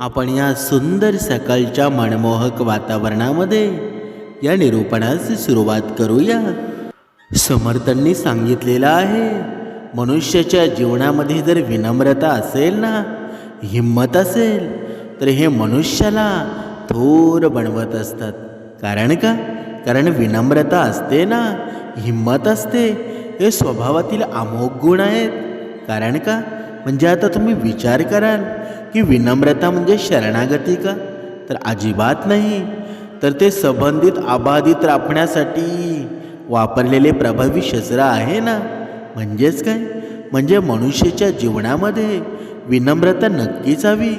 आपण या सुंदर सकाळच्या मनमोहक वातावरणामध्ये या निरूपणास सुरुवात करूया. समर्थांनी सांगितलेलं आहे मनुष्याच्या जीवनामध्ये जर विनम्रता असेल ना हिंमत असेल तर हे मनुष्याला थोर बनवत असतात. कारण का? कारण विनम्रता असते ना हिंमत असते हे स्वभावातील अमोघ गुण आहेत. कारण का? म्हणजे आता तुम्ही विचार कराल की विनम्रता म्हणजे शरणागती का? तर अजिबात नाही. तर ते संबंधित अबाधित राखण्यासाठी वापरलेले प्रभावी शस्त्र आहे ना? म्हणजेच काय? म्हणजे मनुष्याच्या जीवनामध्ये विनम्रता नक्कीच हवी.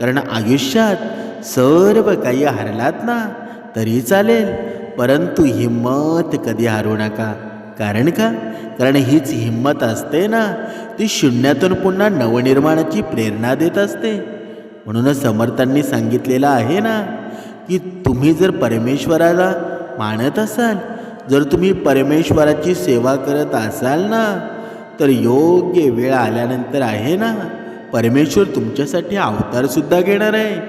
कारण आयुष्यात सर्व काही हरलात ना तरी चालेल. परंतु हिंमत कधी हारू नका. कारण का? कारण हीच हिंमत असते ना. ती शून्यातून पुन्हा नवनिर्माणाची प्रेरणा देत असते. म्हणूनच समर्थांनी सांगितलेलं आहे ना की तुम्ही जर परमेश्वराला मानत असाल जर तुम्ही परमेश्वराची सेवा करत असाल ना तर योग्य वेळ आल्यानंतर आहे ना परमेश्वर तुमच्यासाठी अवतारसुद्धा घेणार आहे.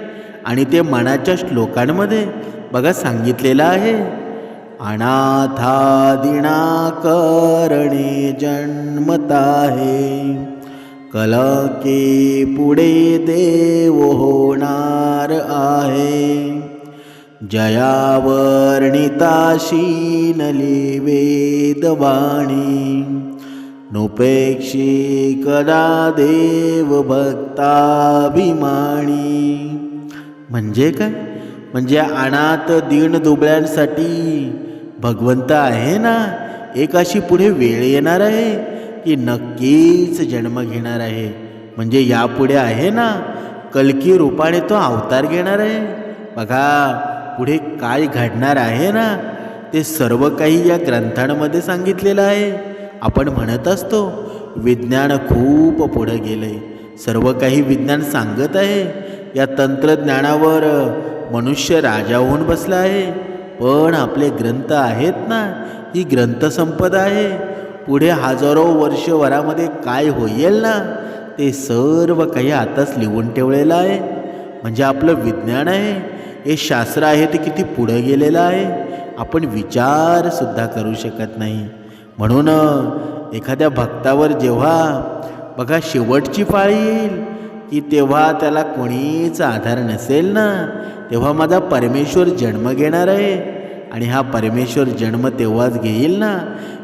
आणि ते मनाच्या श्लोकांमध्ये बघा सांगितलेलं आहे. अनाथादिना करणे जन्मताहे। कलके पुढे देव होणार आहे। जयावर्णिताशीनली वेदवाणी। नुपेक्षी कदा देव भक्ताभिमानी म्हणजे काय? म्हणजे अनाथ दीन दुबळ्यांसाठी भगवंत आहे ना? एक अशी पुढे वेळ येणार आहे की नक्कीच जन्म घेणार आहे. म्हणजे यापुढे आहे ना? कलकी रूपाने तो अवतार घेणार आहे. बघा पुढे काय घडणार आहे ना? ते सर्व काही या ग्रंथांमध्ये सांगितलेलं आहे. आपण म्हणत असतो विज्ञान खूप पुढं गेलंय. सर्व काही विज्ञान सांगत आहे. या तंत्रज्ञानावर मनुष्य राजा होऊन बसला आहे. पण आपले ग्रंथ आहेत ना ही ग्रंथसंपदा आहे. पुढे हजारो वर्षभरामध्ये काय होईल ना ते सर्व काही आताच लिहून ठेवलेलं आहे. म्हणजे आपलं विज्ञान आहे. हे शास्त्र आहे ते किती पुढं गेलेलं आहे. आपण विचारसुद्धा करू शकत नाही. म्हणून एखाद्या भक्तावर जेव्हा बघा शेवटची पाळी येईल की तेव्हा त्याला कोणीच आधार नसेल ना. तेव्हा माझा परमेश्वर जन्म घेणार आहे. आणि हा परमेश्वर जन्म तेव्हाच घेईल ना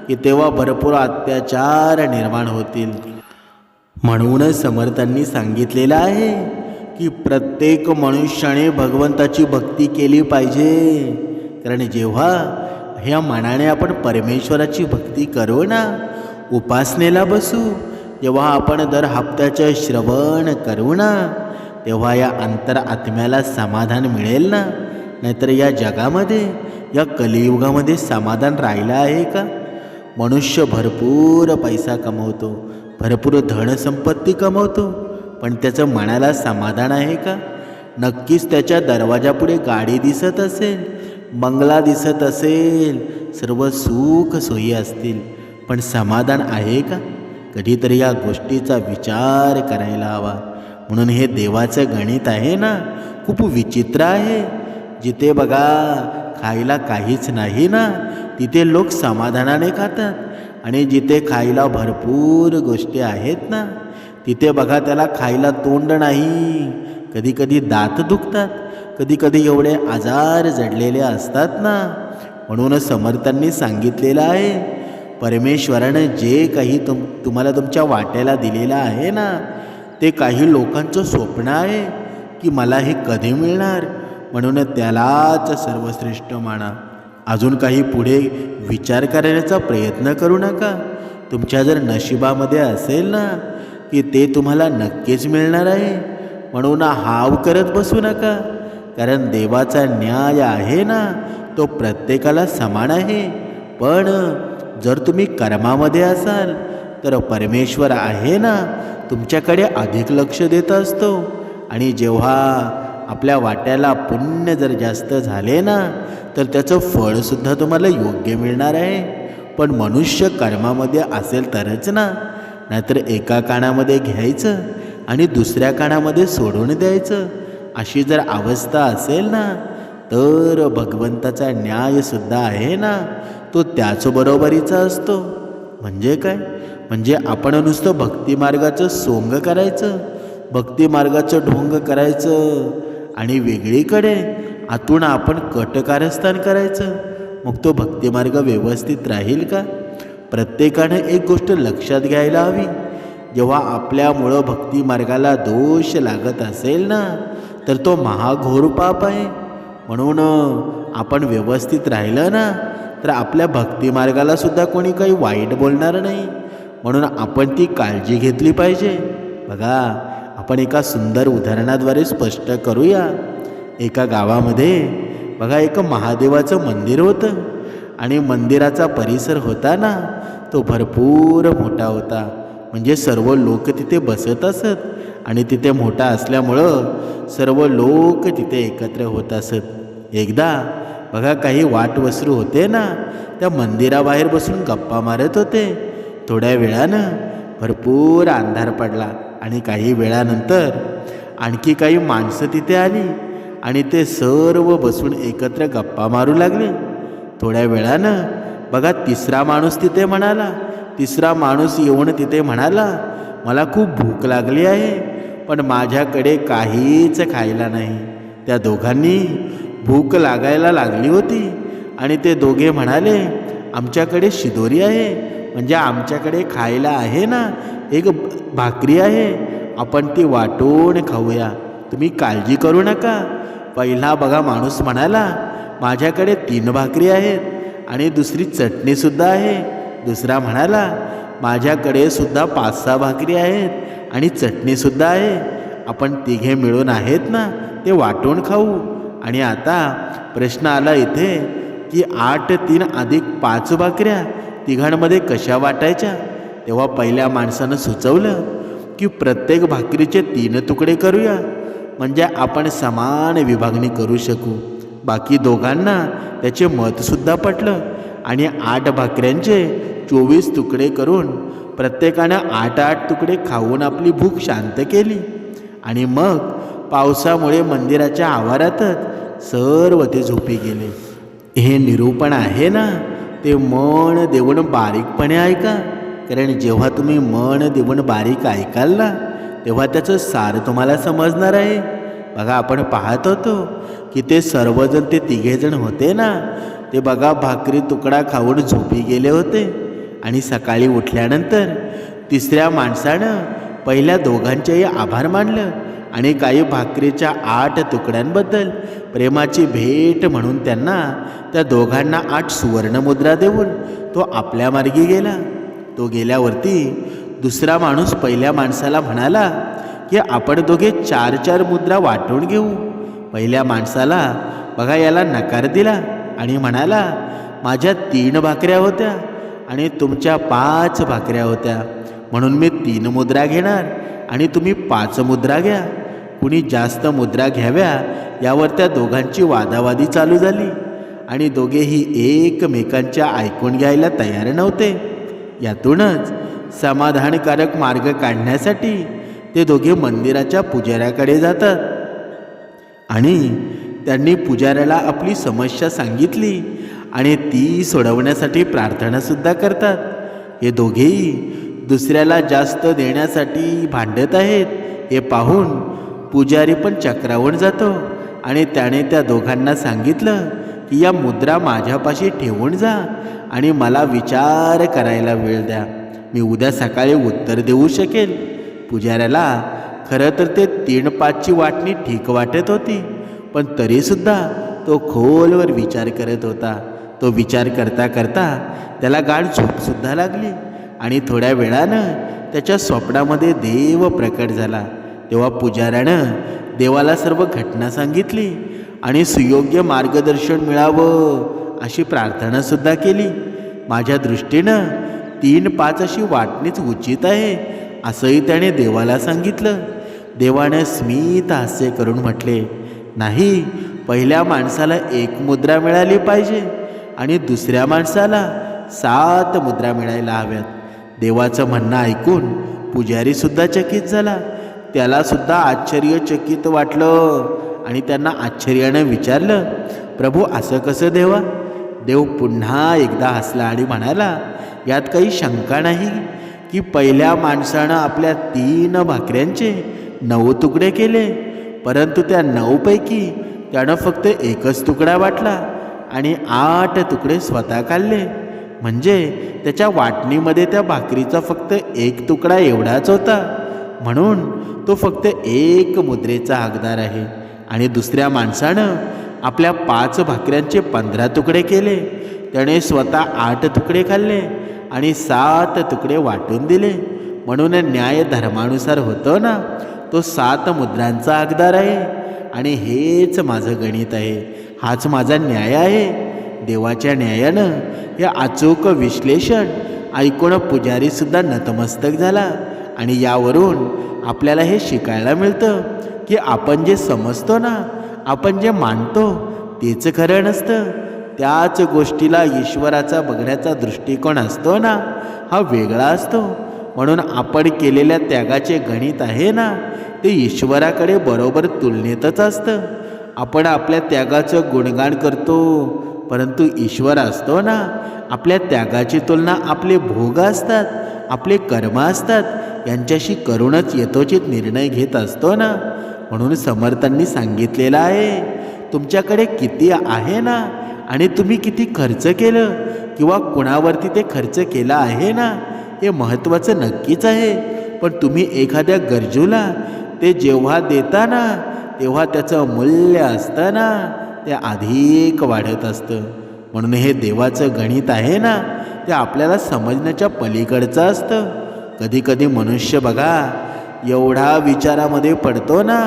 की तेव्हा भरपूर अत्याचार निर्माण होतील. म्हणूनच समर्थांनी सांगितलेलं आहे की प्रत्येक मनुष्याने भगवंताची भक्ती केली पाहिजे. कारण जेव्हा ह्या मनाने आपण परमेश्वराची भक्ती करू ना उपासनेला बसू जेव्हा आपण दर हप्त्याचं श्रवण करू ना तेव्हा या अंतर आत्म्याला समाधान मिळेल ना? नाहीतर या जगामध्ये या कलियुगामध्ये समाधान राहिलं आहे का? मनुष्य भरपूर पैसा कमवतो भरपूर धनसंपत्ती कमवतो पण त्याचं मनाला समाधान आहे का? नक्कीच त्याच्या दरवाजापुढे गाडी दिसत असेल बंगला दिसत असेल सर्व सुख सोयी असतील पण समाधान आहे का? कधीतरी या गोष्टीचा विचार करायला हवा. म्हणून हे देवाचं गणित आहे ना? खूप विचित्र आहे. जिथे बघा खायला काहीच नाही ना? तिथे लोक समाधानाने खातात. आणि जिथे खायला भरपूर गोष्टी आहेत ना? तिथे बघा त्याला खायला तोंड नाही. कधीकधी दात दुखतात. कधीकधी एवढे आजार जडलेले असतात ना? म्हणून समर्थांनी सांगितलेलं आहे परमेश्वरानं जे काही तुम तुम्हाला तुमच्या वाट्याला दिलेलं आहे ना ते काही लोकांचं स्वप्न आहे की मला हे कधी मिळणार? म्हणून त्यालाच सर्वश्रेष्ठ माना. अजून काही पुढे विचार करण्याचा प्रयत्न करू नका. तुमच्या जर नशिबामध्ये असेल ना की ते तुम्हाला नक्कीच मिळणार आहे म्हणून हाव करत बसू नका. कारण देवाचा न्याय आहे ना तो प्रत्येकाला समान आहे. पण जर तुम्ही कर्मामध्ये असाल तर परमेश्वर आहे ना तुमच्याकडे अधिक लक्ष देत असतो. आणि जेव्हा आपल्या वाट्याला पुण्य जर जास्त झाले ना तर त्याचं फळसुद्धा तुम्हाला योग्य मिळणार आहे. पण मनुष्य कर्मामध्ये असेल तरच ना नाहीतर एका कानामध्ये घ्यायचं आणि दुसऱ्या कानामध्ये सोडून द्यायचं. अशी जर अवस्था असेल ना तर भगवंताचा न्यायसुद्धा आहे ना तो त्याचबरोबरीचा असतो. म्हणजे काय? म्हणजे आपण नुसतं भक्तिमार्गाचं सोंग करायचं भक्तिमार्गाचं ढोंग करायचं आणि वेगळीकडे आतून आपण कटकारस्थान करायचं. मग तो भक्तिमार्ग व्यवस्थित राहील का? प्रत्येकानं एक गोष्ट लक्षात घ्यायला हवी. जेव्हा आपल्यामुळं भक्तिमार्गाला दोष लागत असेल ना तर तो महाघोर पाप आहे. म्हणून आपण व्यवस्थित राहिलं ना तर आपल्या भक्तिमार्गाला सुद्धा कोणी काही वाईट बोलणार नाही. म्हणून आपण ती काळजी घेतली पाहिजे. बघा आपण एका सुंदर उदाहरणाद्वारे स्पष्ट करूया. एका गावामध्ये बघा एक महादेवाचं मंदिर होतं. आणि मंदिराचा परिसर होता ना तो भरपूर मोठा होता. म्हणजे सर्व लोक तिथे बसत असत आणि तिथे मोठा असल्यामुळं सर्व लोक तिथे एकत्र होत असत. एकदा बघा काही वाटवसरू होते ना त्या मंदिराबाहेर बसून गप्पा मारत होते. थोड्या वेळानं भरपूर अंधार पडला आणि काही वेळानंतर आणखी काही माणसं तिथे आली आणि ते सर्व बसून एकत्र गप्पा मारू लागले. थोड्या वेळानं बघा तिसरा माणूस तिथे म्हणाला. तिसरा माणूस येऊन तिथे म्हणाला मला खूप भूक लागली आहे पण माझ्याकडे काहीच खायला नाही. त्या दोघांनी भूक लागायला लागली होती. आणि ते दोघे म्हणाले आमच्याकडे शिदोरी आहे. म्हणजे आमच्याकडे खायला आहे ना एक भाकरी आहे. आपण ती वाटून खाऊया. तुम्ही काळजी करू नका. पहिला बघा माणूस म्हणाला माझ्याकडे तीन भाकरी आहेत आणि दुसरी चटणीसुद्धा आहे. दुसरा म्हणाला माझ्याकडे सुद्धा पाच सहा भाकरी आहेत आणि चटणीसुद्धा आहे. आपण तिघे मिळून आहेत ना ते वाटून खाऊ. आणि आता प्रश्न आला इथे की आठ तीन अधिक पाच भाकऱ्या तिघांमध्ये कशा वाटायच्या? तेव्हा पहिल्या माणसानं सुचवलं की प्रत्येक भाकरीचे तीन तुकडे करूया. म्हणजे आपण समान विभागणी करू शकू. बाकी दोघांना त्याचे मतसुद्धा पटलं. आणि आठ भाकऱ्यांचे चोवीस तुकडे करून प्रत्येकानं आठ आठ तुकडे खाऊन आपली भूक शांत केली. आणि मग पावसामुळे मंदिराच्या आवारातच सर्व ते झोपी गेले. हे निरूपण आहे ना? ते मन देऊन बारीकपणे ऐका. कारण जेव्हा तुम्ही मन देऊन बारीक ऐकाल ना तेव्हा त्याचं सार तुम्हाला समजणार आहे. बघा आपण पाहत होतो की ते सर्वजण ते तिघेजण होते ना? ते बघा भाकरी तुकडा खाऊन झोपी गेले होते. आणि सकाळी उठल्यानंतर तिसऱ्या माणसानं पहिल्या दोघांचेही आभार मानलं. आणि काही भाकरीच्या आठ तुकड्यांबद्दल प्रेमाची भेट म्हणून त्यांना त्या दोघांना आठ सुवर्णमुद्रा देऊन तो आपल्या मार्गी गेला. तो गेल्यावरती दुसरा माणूस पहिल्या माणसाला म्हणाला की आपण दोघे चार चार मुद्रा वाटून घेऊ. पहिल्या माणसाला बघा याला नकार दिला. आणि म्हणाला माझ्या तीन भाकऱ्या होत्या आणि तुमच्या पाच भाकऱ्या होत्या. म्हणून मी तीन मुद्रा घेणार आणि तुम्ही पाच मुद्रा घ्या. कुणी जास्त मुद्रा घ्याव्या यावर त्या दोघांची वादावादी चालू झाली. आणि दोघेही एकमेकांच्या ऐकून घ्यायला तयार नव्हते. यातूनच समाधानकारक मार्ग काढण्यासाठी ते दोघे मंदिराच्या पुजाऱ्याकडे जातात. आणि त्यांनी पुजाऱ्याला आपली समस्या सांगितली आणि ती सोडवण्यासाठी प्रार्थनासुद्धा करतात. हे दोघेही दुसऱ्याला जास्त देण्यासाठी भांडत आहेत हे पाहून पुजारी पण चक्रावर जातो. आणि त्याने त्या दोघांना सांगितलं की या मुद्रा माझ्यापाशी ठेवून जा आणि मला विचार करायला वेळ द्या. मी उद्या सकाळी उत्तर देऊ शकेल पुजाऱ्याला खरं तर ते तीन पाचची वाटणी ठीक वाटत होती पण तरीसुद्धा तो खोलवर विचार करत होता. तो विचार करता करता त्याला गाढ झोपसुद्धा लागली आणि थोड्या वेळानं त्याच्या स्वप्नामध्ये देव प्रकट झाला. तेव्हा पुजाऱ्यानं देवाला सर्व घटना सांगितली आणि सुयोग्य मार्गदर्शन मिळावं अशी प्रार्थनासुद्धा केली. माझ्या दृष्टीनं तीन पाच अशी वाटणीच उचित आहे असंही त्याने देवाला सांगितलं. देवाने स्मित हास्य करून म्हटले नाही पहिल्या माणसाला एक मुद्रा मिळाली पाहिजे आणि दुसऱ्या माणसाला सात मुद्रा मिळायला हव्यात. देवाचं म्हणणं ऐकून पुजारीसुद्धा चकित झाला. त्यालासुद्धा आश्चर्यचकित वाटलं आणि त्यांना आश्चर्यानं विचारलं प्रभू असं कसं देवा? देव पुन्हा एकदा हसला आणि म्हणाला यात काही शंका नाही की पहिल्या माणसानं आपल्या तीन भाकऱ्यांचे नऊ तुकडे केले परंतु त्या नऊपैकी त्यानं फक्त एकच तुकडा वाटला आणि आठ तुकडे स्वतः काढले म्हणजे त्याच्या वाटणीमध्ये त्या भाकरीचा फक्त एक तुकडा एवढाच होता. म्हणून तो फक्त एक मुद्रेचा हकदार आहे. आणि दुसऱ्या माणसानं आपल्या पाच भाकऱ्यांचे पंधरा तुकडे केले. त्याने स्वतः आठ तुकडे खाल्ले आणि सात तुकडे वाटून दिले. म्हणून न्याय धर्मानुसार होतो ना तो सात मुद्रांचा हकदार आहे. आणि हेच माझं गणित आहे. हाच माझा न्याय आहे. देवाच्या न्यायानं हे अचूक विश्लेषण ऐकून पुजारीसुद्धा नतमस्तक झाला. आणि यावरून आपल्याला हे शिकायला मिळतं की आपण जे समजतो ना आपण जे मानतो तेच खरं नसतं. त्याच गोष्टीला ईश्वराचा बघण्याचा दृष्टिकोन असतो ना हा वेगळा असतो. म्हणून आपण केलेल्या त्यागाचे गणित आहे ना ते ईश्वराकडे बरोबर तुलनेतच असतं. आपण आपल्या त्यागाचं गुणगान करतो परंतु ईश्वर असतो ना आपल्या त्यागाची तुलना आपले भोग असतात आपले कर्म असतात यांच्याशी करूनच यथोचित निर्णय घेत असतो ना? म्हणून समर्थांनी सांगितलेलं आहे तुमच्याकडे किती आहे ना? आणि तुम्ही किती खर्च केलं? किंवा कुणावरती ते खर्च केला आहे ना? हे महत्त्वाचं नक्कीच आहे. पण तुम्ही एखाद्या गरजूला ते जेव्हा देता ना तेव्हा त्याचं मूल्य असतं ना? ते अधिक वाढत असतं. म्हणून हे देवाचं गणित आहे ना? ते आपल्याला समजण्याच्या पलीकडचं असतं. कधीकधी मनुष्य बघा एवढा विचारामध्ये पडतो ना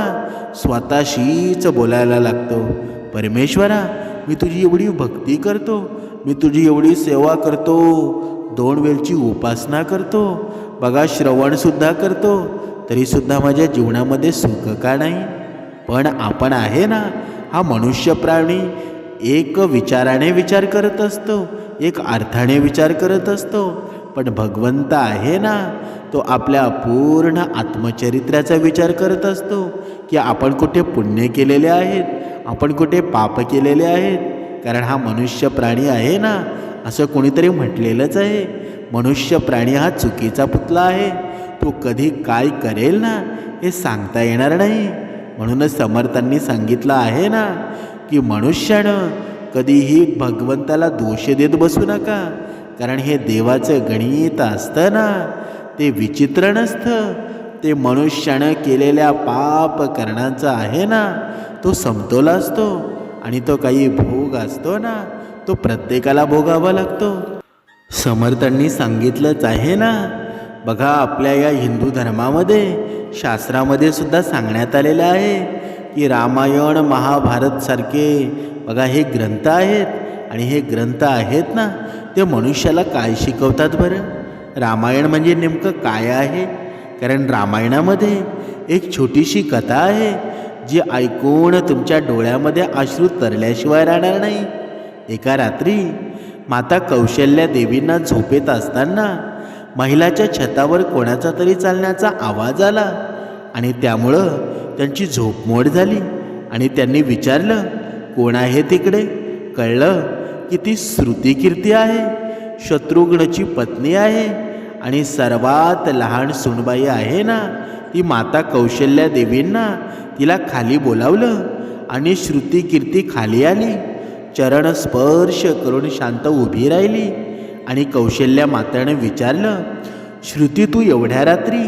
स्वतःशीच बोलायला लागतो. परमेश्वरा मी तुझी एवढी भक्ती करतो मी तुझी एवढी सेवा करतो दोन वेळची उपासना करतो बघा श्रवणसुद्धा करतो तरीसुद्धा माझ्या जीवनामध्ये सुख का नाही? पण आपण आहे ना हा मनुष्य प्राणी एक विचाराने विचार करत असतो एक अर्थाने विचार करत असतो पण भगवंत आहे ना तो आपल्या पूर्ण आत्मचरित्राचा विचार करत असतो की आपण कुठे पुण्य केलेले आहेत आपण कुठे पाप केलेले आहेत. कारण हा मनुष्य प्राणी आहे ना असं कोणीतरी म्हटलेलंच आहे. मनुष्य प्राणी हा चुकीचा पुतला आहे. तो कधी काय करेल ना हे सांगता येणार नाही. म्हणूनच समर्थांनी सांगितलं आहे ना की मनुष्यानं कधीही भगवंताला दोष देत बसू नका. कारण हे देवाचं गणित असतं ना. ते विचित्र नसतं. ते मनुष्यानं केलेल्या पाप करण्याचा आहे ना. तो समतोल असतो आणि तो काही भोग असतो ना. तो प्रत्येकाला भोगावा लागतो. समर्थांनी सांगितलंच आहे ना. बघा आपल्या या हिंदू धर्मामध्ये शास्त्रामध्ये सुद्धा सांगण्यात आलेलं आहे की रामायण महाभारतसारखे बघा हे ग्रंथ आहेत. आणि हे ग्रंथ आहेत ना ते मनुष्याला काय शिकवतात बरं? रामायण म्हणजे नेमकं काय आहे? कारण रामायणामध्ये एक छोटीशी कथा आहे जी ऐकून तुमच्या डोळ्यामध्ये अश्रू तरल्याशिवाय राहणार नाही. एका रात्री माता कौशल्या देवींना झोपेत असताना महिलाच्या छतावर कोणाचा तरी चालण्याचा आवाज आला आणि त्यामुळं त्यांची झोपमोड झाली आणि त्यांनी विचारलं कोण आहे तिकडे? कळलं की ती श्रुतिकीर्ती आहे. शत्रुघ्नची पत्नी आहे. आणि सर्वात लहान सुनबाई आहे ना ती माता कौशल्या देवींना तिला खाली बोलावलं आणि श्रुतिकीर्ती खाली आली. चरण स्पर्श करून शांत उभी राहिली आणि कौशल्या माताने विचारलं श्रुती तू एवढ्या रात्री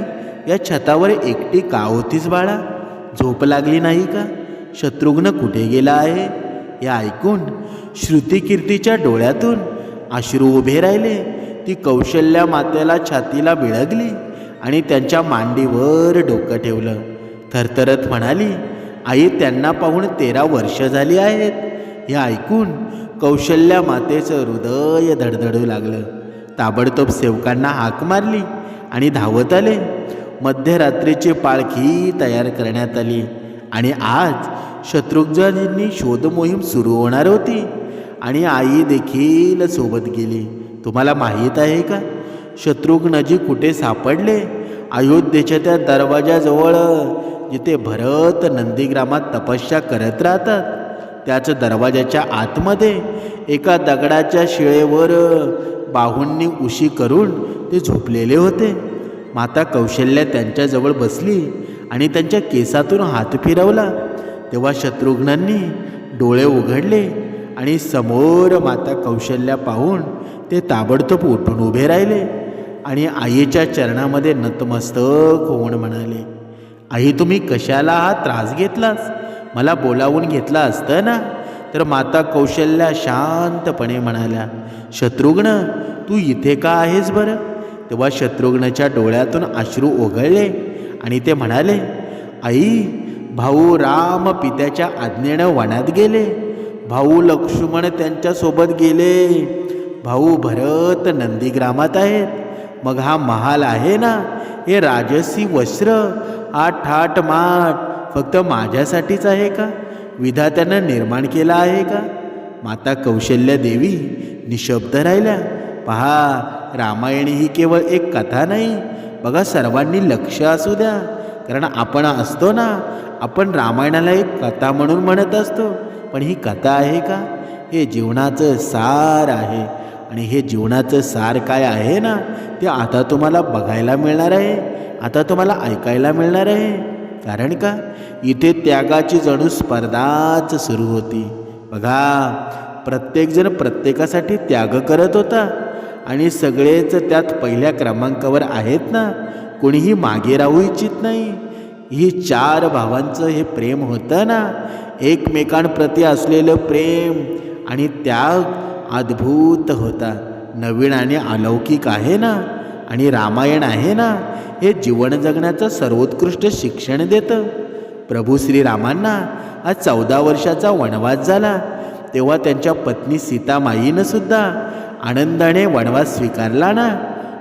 या छतावर एकटी का होतीस बाळा? झोप लागली नाही का? शत्रुघ्न कुठे गेला आहे? हे ऐकून श्रुतिकीर्तीच्या डोळ्यातून अश्रू उभे राहिले. ती कौशल्या मातेला छातीला बिळगली आणि त्यांच्या मांडीवर डोकं ठेवलं. थरथरत म्हणाली आई त्यांना पाहून तेरा वर्ष झाली आहेत. हे ऐकून कौशल्या मातेचं हृदय धडधडू लागलं. ताबडतोब सेवकांना हाक मारली आणि धावत आले. मध्यरात्रीची पालखी तयार करण्यात आली आणि आज शत्रुघ्नजींनी शोधमोहीम सुरू होणार होती. आणि आई देखील सोबत गेली. तुम्हाला माहीत आहे का? शत्रुघ्नजी कुठे सापडले? अयोध्येच्या त्या दरवाजाजवळ जिथे भरत नंदीग्रामात तपस्या करत राहतात. त्याच दरवाजाच्या आतमध्ये एका दगडाच्या शिळेवर बाहूंनी उशी करून ते झोपलेले होते. माता कौशल्या त्यांच्याजवळ बसली आणि त्यांच्या केसातून हात फिरवला. तेव्हा शत्रुघ्नांनी डोळे उघडले आणि समोर माता कौशल्या पाहून ते ताबडतोब उठून उभे राहिले आणि आईच्या चरणामध्ये नतमस्तक होऊन म्हणाले आई तुम्ही कशाला हा त्रास घेतलास? मला बोलावून घेतला असतं ना? तर माता कौशल्या शांतपणे म्हणाल्या शत्रुघ्न तू इथे का आहेस बरं? तेव्हा शत्रुघ्नच्या डोळ्यातून अश्रू ओघळले आणि ते म्हणाले आई भाऊ राम पित्याच्या आज्ञेनं वनात गेले. भाऊ लक्ष्मण त्यांच्यासोबत गेले. भाऊ भरत नंदीग्रामात आहेत. मग हा महाल आहे ना? हे राजसी वस्त्र. आठ ठाट माठ. फक्त माझ्यासाठीच आहे का? विधात्यानं निर्माण केला आहे का? माता कौशल्य देवी निशब्द राहिल्या. पहा रामायण ही केवळ एक कथा नाही. बघा सर्वांनी लक्ष असू द्या. कारण आपण असतो ना आपण रामायणाला एक कथा म्हणून म्हणत असतो. पण ही कथा आहे का? हे जीवनाचं सार आहे. आणि हे जीवनाचं सार काय आहे ना ते आता तुम्हाला बघायला मिळणार आहे. आता तुम्हाला ऐकायला मिळणार आहे. कारण का? इथे त्यागाची जणू स्पर्धाच सुरू होती. बघा प्रत्येकजण प्रत्येकासाठी त्याग करत होता. आणि सगळेच त्यात पहिल्या क्रमांकावर आहेत ना कोणीही मागे राहू इच्छित नाही. ही चार भावांचं हे प्रेम होतं ना एकमेकांप्रती असलेलं प्रेम आणि त्याग अद्भुत होता. नवीन आणि अलौकिक आहे ना आणि रामायण आहे ना हे जीवन जगण्याचं सर्वोत्कृष्ट शिक्षण देतं. प्रभू श्रीरामांना आज चौदा वर्षाचा वनवास झाला तेव्हा त्यांच्या पत्नी सीतामाईनं सुद्धा आनंदाने वनवास स्वीकारला ना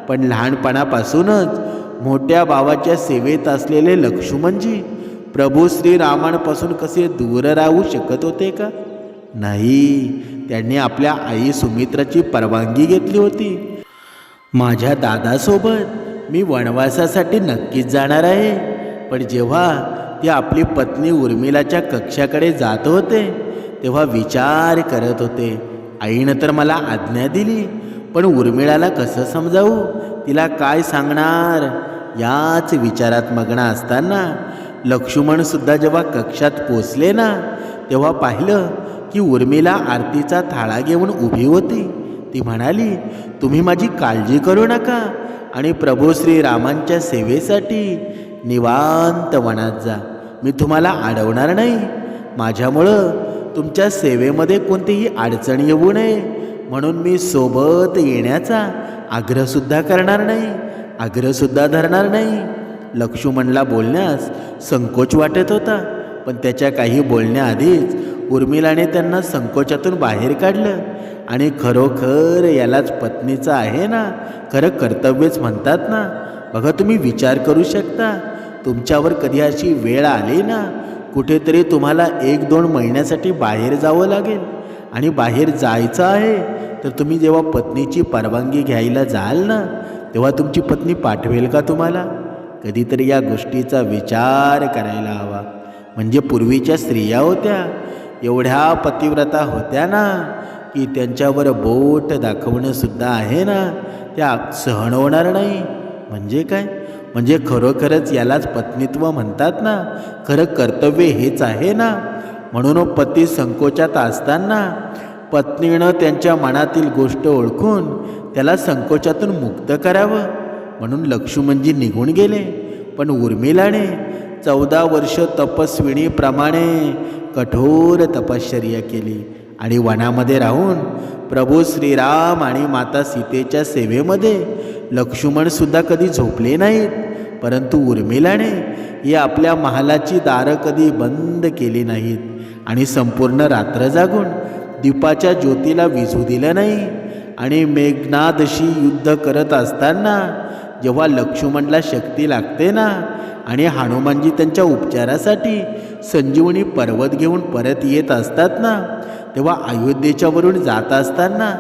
पण लहानपणापासूनच मोठ्या भावाच्या सेवेत असलेले लक्ष्मणजी प्रभू श्रीरामांपासून कसे दूर राहू शकत होते का? नाही त्यांनी आपल्या आई सुमित्राची परवानगी घेतली होती. माझ्या दादासोबत मी वनवासासाठी नक्कीच जाणार आहे पण जेव्हा ते आपली पत्नी उर्मिलाच्या कक्षाकडे जात होते तेव्हा विचार करत होते. आईनं तर मला आज्ञा दिली पण उर्मिळाला कसं समजावू? तिला काय सांगणार? याच विचारात मग्न असताना लक्ष्मणसुद्धा जेव्हा कक्षात पोचले ना तेव्हा पाहिलं की उर्मिला आरतीचा थाळा घेऊन उभी होती. ती म्हणाली तुम्ही माझी काळजी करू नका आणि प्रभू श्रीरामांच्या सेवेसाठी निवांत वनात जा. मी तुम्हाला अडवणार नाही. माझ्यामुळं तुमच्या सेवेमध्ये कोणतीही अडचण येऊ नये. म्हणून मी सोबत येण्याचा आग्रहसुद्धा करणार नाही आग्रहसुद्धा धरणार नाही. लक्ष्मणला बोलण्यास संकोच वाटत होता पण त्याच्या काही बोलण्याआधीच उर्मिलाने त्यांना संकोचातून बाहेर काढलं. आणि खरोखर यालाच पत्नीचं आहे ना? खरं कर्तव्यच म्हणतात ना? बघा तुम्ही विचार करू शकता. तुमच्यावर कधी अशी वेळ आली ना? कुठेतरी तुम्हाला एक दोन महिन्यासाठी बाहेर जावं लागेल. आणि बाहेर जायचं आहे तर तुम्ही जेव्हा पत्नीची परवानगी घ्यायला जाल ना तेव्हा तुमची पत्नी पाठवेल का तुम्हाला? कधीतरी या गोष्टीचा विचार करायला हवा. म्हणजे पूर्वीच्या स्त्रिया होत्या एवढ्या पतिव्रता होत्या ना की त्यांच्यावर बोट दाखवणंसुद्धा आहे ना त्या सहन होणार नाही. म्हणजे काय? म्हणजे खरोखरच यालाच पत्नीत्व म्हणतात ना खरं कर्तव्य हेच आहे ना. म्हणून हो पती संकोचात असताना पत्नीनं त्यांच्या मनातील गोष्ट ओळखून त्याला संकोचातून मुक्त करावं म्हणून लक्ष्मणजी निघून गेले. पण उर्मिलाने चौदा वर्ष तपस्विणीप्रमाणे कठोर तपश्चर्या केली आणि वनामध्ये राहून प्रभू श्रीराम आणि माता सीतेच्या सेवेमध्ये लक्ष्मणसुद्धा कधी झोपले नाहीत. परंतु उर्मिलाने या आपल्या महालाची दारं कधी बंद केली नाहीत आणि संपूर्ण रात्र जागून दीपाच्या ज्योतीला विझू दिलं नाही. आणि मेघनादशी युद्ध करत असताना जेव्हा लक्ष्मणला शक्ती लागते ना आणि हनुमानजी त्यांच्या उपचारासाठी संजीवनी पर्वत घेऊन परत येत असतात ना तेव्हा अयोध्येच्या वरून जात असताना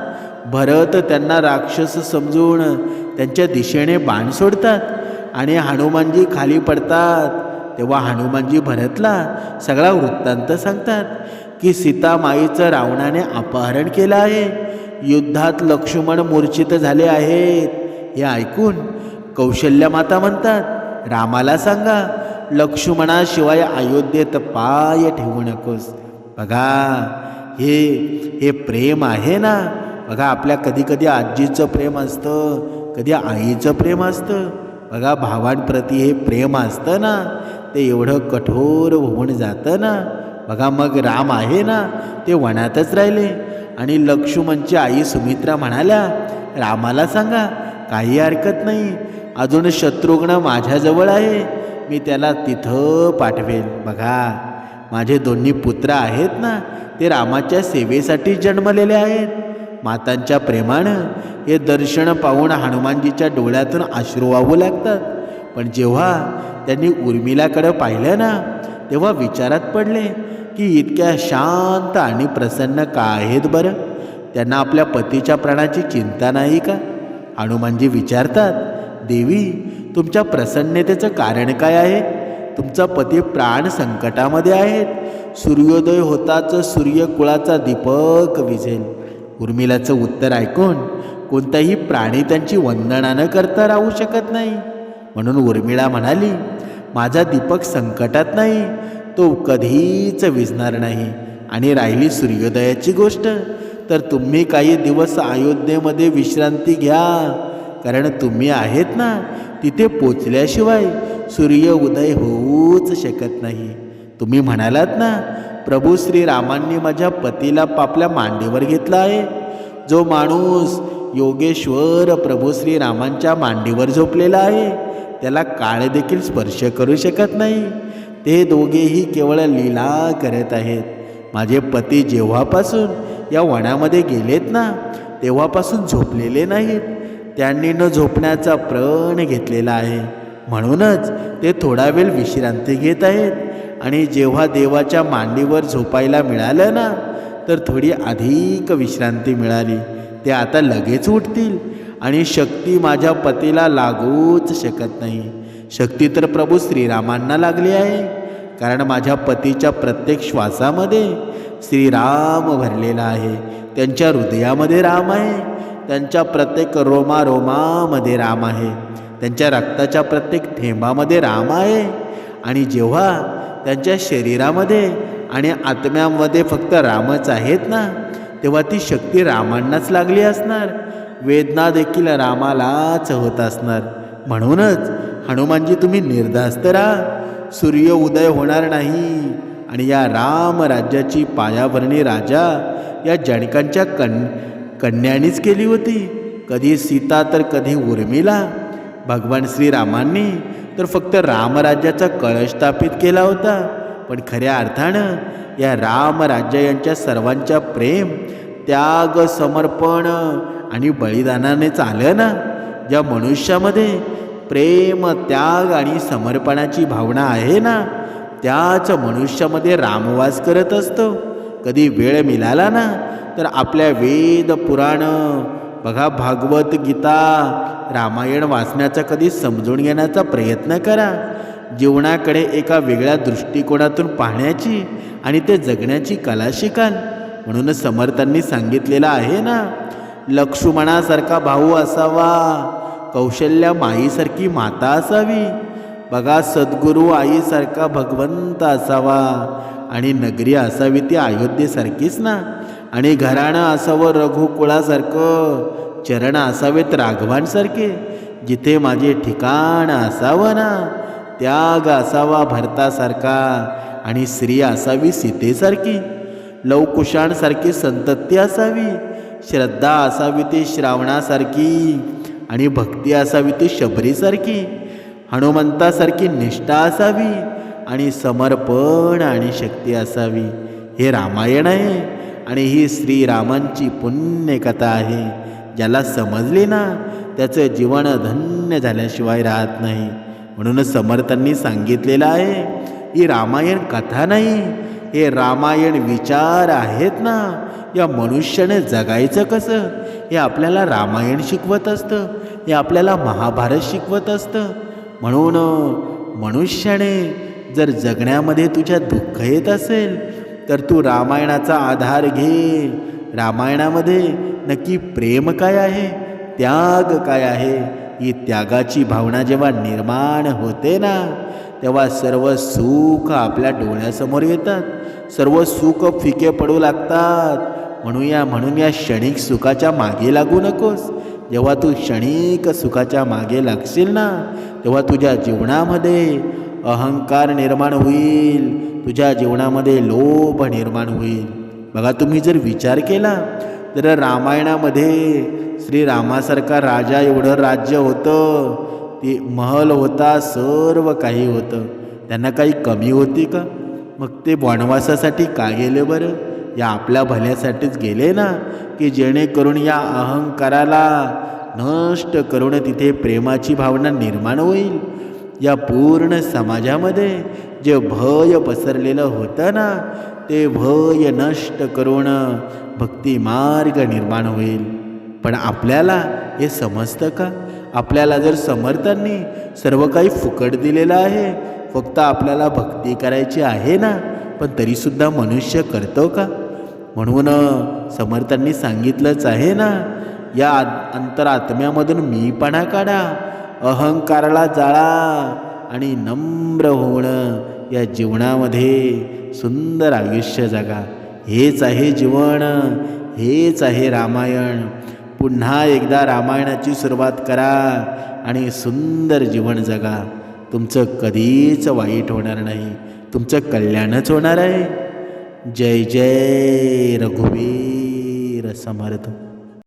भरत त्यांना राक्षस समजून त्यांच्या दिशेने बाण सोडतात आणि हनुमानजी खाली पडतात. तेव्हा हनुमानजी भरतला सगळा वृत्तांत सांगतात. की सीतामाईचं रावणाने अपहरण केलं आहे. युद्धात लक्ष्मण मूर्छित झाले आहेत. हे ऐकून कौशल्या माता म्हणतात रामाला सांगा लक्ष्मणाशिवाय अयोध्येत पाय ठेवू नकोस. बघा हे हे प्रेम आहे ना? बघा आपल्या कधी कधी आजीचं प्रेम असतं कधी आईचं प्रेम असतं. बघा भावांप्रती हे प्रेम असतं ना? ते एवढं कठोर होऊन जातं ना? बघा मग राम आहे ना? ते वनातच राहिले. आणि लक्ष्मणची आई सुमित्रा म्हणाल्या रामाला सांगा काही हरकत नाही. अजून शत्रुघ्न माझ्याजवळ आहे. मी त्याला तिथं पाठवेन. बघा माझे दोन्ही पुत्र आहेत ना ते रामाच्या सेवेसाठी जन्मलेले आहेत. मातांच्या प्रेमानं हे दर्शन पाहून हनुमानजीच्या डोळ्यातून अश्रू वाहू लागतात. पण जेव्हा त्यांनी उर्मिलाकडं पाहिलं ना तेव्हा विचारात पडले की इतक्या शांत आणि प्रसन्न का आहेत बरं? त्यांना आपल्या पतीच्या प्राणाची चिंता नाही का? हनुमानजी विचारतात देवी तुमच्या प्रसन्नतेचं कारण काय आहे? तुमचा पती प्राण संकटामध्ये आहेत. सूर्योदय होताच सूर्यकुळाचा दीपक विझेल उर्मिलाचं उत्तर ऐकून कोणताही प्राणी त्यांची वंदना न करता राहू शकत नाही. म्हणून उर्मिळा म्हणाली माझा दीपक संकटात नाही. तो कधीच विझणार नाही. आणि राहिली सूर्योदयाची गोष्ट. तर तुम्ही काही दिवस अयोध्येमध्ये विश्रांती घ्या. कारण तुम्ही आहेत ना तिथे पोचल्याशिवाय सूर्य उदय होऊच शकत नाही. तुम्ही म्हणालात ना प्रभू श्रीरामांनी माझ्या पतीला आपल्या मांडीवर घेतला आहे. जो माणूस योगेश्वर प्रभू श्रीरामांच्या मांडीवर झोपलेला आहे त्याला काळ देखील स्पर्श करू शकत नाही. ते दोघेही केवळ लीला करत आहेत. माझे पती जेव्हापासून या वनामध्ये गेलेत ना तेव्हापासून झोपलेले नाहीत. त्यांनी न झोपण्याचा प्रण घेतलेला आहे. म्हणूनच ते थोडा वेळ विश्रांती घेत आहेत. आणि जेव्हा देवाच्या मांडीवर झोपायला मिळालं ना तर थोडी अधिक विश्रांती मिळाली. ते आता लगेच उठतील. आणि शक्ती माझ्या पतीला लागूच शकत नाही. शक्ती तर प्रभू श्रीरामांना लागली आहे. कारण माझ्या पतीच्या प्रत्येक श्वासामध्ये श्रीराम भरलेला आहे. त्यांच्या हृदयामध्ये राम आहे. त्यांच्या प्रत्येक रोमारोमामध्ये राम आहे. त्यांच्या रक्ताच्या प्रत्येक थेंबामध्ये राम आहे. आणि जेव्हा त्यांच्या शरीरामध्ये आणि आत्म्यामध्ये फक्त रामच आहेत ना तेव्हा ती शक्ती रामांनाच लागली असणार. वेदना देखील रामालाच होत असणार. म्हणूनच हनुमानजी तुम्ही निर्धास्त राहा. सूर्य उदय होणार नाही. आणि या राम राज्याची पायाभरणी राजा या जनकांच्या कन कन्यानीच केली होती. कधी सीता तर कधी उर्मिला. भगवान श्रीरामांनी तर फक्त रामराज्याचा कळश स्थापित केला होता. पण खऱ्या अर्थानं या रामराज्य यांच्या सर्वांच्या प्रेम त्याग समर्पण आणि बळीदानाने चाललं ना? ज्या मनुष्यामध्ये प्रेम त्याग आणि समर्पणाची भावना आहे ना? त्याच मनुष्यामध्ये रामवास करत असतो. कधी वेळ मिळाला ना तर आपल्या वेद पुराण बघा भागवत गीता रामायण वाचण्याचा कधी समजून घेण्याचा प्रयत्न करा. जीवनाकडे एका वेगळ्या दृष्टिकोनातून पाहण्याची आणि ते जगण्याची कला शिकाल. म्हणून समर्थांनी सांगितलेलं आहे ना लक्ष्मणासारखा भाऊ असावा कौशल्या माईसारखी माता असावी. बघा सद्गुरू आईसारखा भगवंत असावा. आणि नगरी असावी ती अयोध्येसारखीच ना? आणि घराणं असावं रघुकुळासारखं. चरण असावेत राघवांसारखे. जिथे माझे ठिकाण असावं ना? त्याग असावा भरतासारखा. आणि स्त्री असावी सीतेसारखी. लवकुशांसारखी संतती असावी. श्रद्धा असावी ती श्रावणासारखी. आणि भक्ती असावी ती शबरीसारखी. हनुमंतासारखी निष्ठा असावी आणि समर्पण आणि शक्ती असावी. हे रामायण आहे आणि ही श्रीरामांची पुण्यकथा आहे. ज्याला समजली ना त्याचं जीवन धन्य झाल्याशिवाय राहत नाही. म्हणून समर्थांनी सांगितलेलं आहे ही रामायण कथा नाही हे रामायण विचार आहेत ना? या मनुष्याने जगायचं कसं? हे आपल्याला रामायण शिकवत असतं. हे आपल्याला महाभारत शिकवत असतं. म्हणून मनुष्याने जर जगण्यामध्ये तुझ्या दुःख येत असेल तर तू रामायणाचा आधार घे. रामायणामध्ये नक्की प्रेम काय आहे? त्याग काय आहे? ही त्यागाची भावना जेव्हा निर्माण होते ना तेव्हा सर्व सुख आपल्या डोळ्यासमोर येतात. सर्व सुख फिके पडू लागतात. म्हणूया म्हणून या क्षणिक सुखाच्या मागे लागू नकोस. जेव्हा तू क्षणिक सुखाच्या मागे लागशील ना तेव्हा तुझ्या जीवनामध्ये अहंकार निर्माण होईल. तुझ्या जीवनामध्ये लोभ निर्माण होईल. बघा तुम्ही जर विचार केला तर रामायणामध्ये श्रीरामासारखा राजा एवढं राज्य होतं. ते महल होता सर्व काही होतं. त्यांना काही कमी होती का? मग ते वनवासासाठी का गेले बरं? या आपल्या भल्यासाठीच गेले ना की जेणेकरून या अहंकाराला नष्ट करून तिथे प्रेमाची भावना निर्माण होईल. या पूर्ण समाजामध्ये जे भय पसरलेलं होतं ना ते भय नष्ट करून भक्तिमार्ग निर्माण होईल. पण आपल्याला हे समजतं का? आपल्याला जर समर्थांनी सर्व काही फुकट दिलेलं आहे फक्त आपल्याला भक्ती करायची आहे ना पण तरीसुद्धा मनुष्य करतो का? म्हणून समर्थांनी सांगितलंच आहे ना या अंतरात्म्यामधून मीपणा काढा अहंकाराला जाळा आणि नम्र होणं या जीवनामध्ये सुंदर आयुष्य जगा. हेच आहे जीवन हेच आहे रामायण. पुन्हा एकदा रामायणाची सुरुवात करा आणि सुंदर जीवन जगा. तुमचं कधीच वाईट होणार नाही. तुमचं कल्याणच होणार आहे. जय जय रघुवीर समर्थ.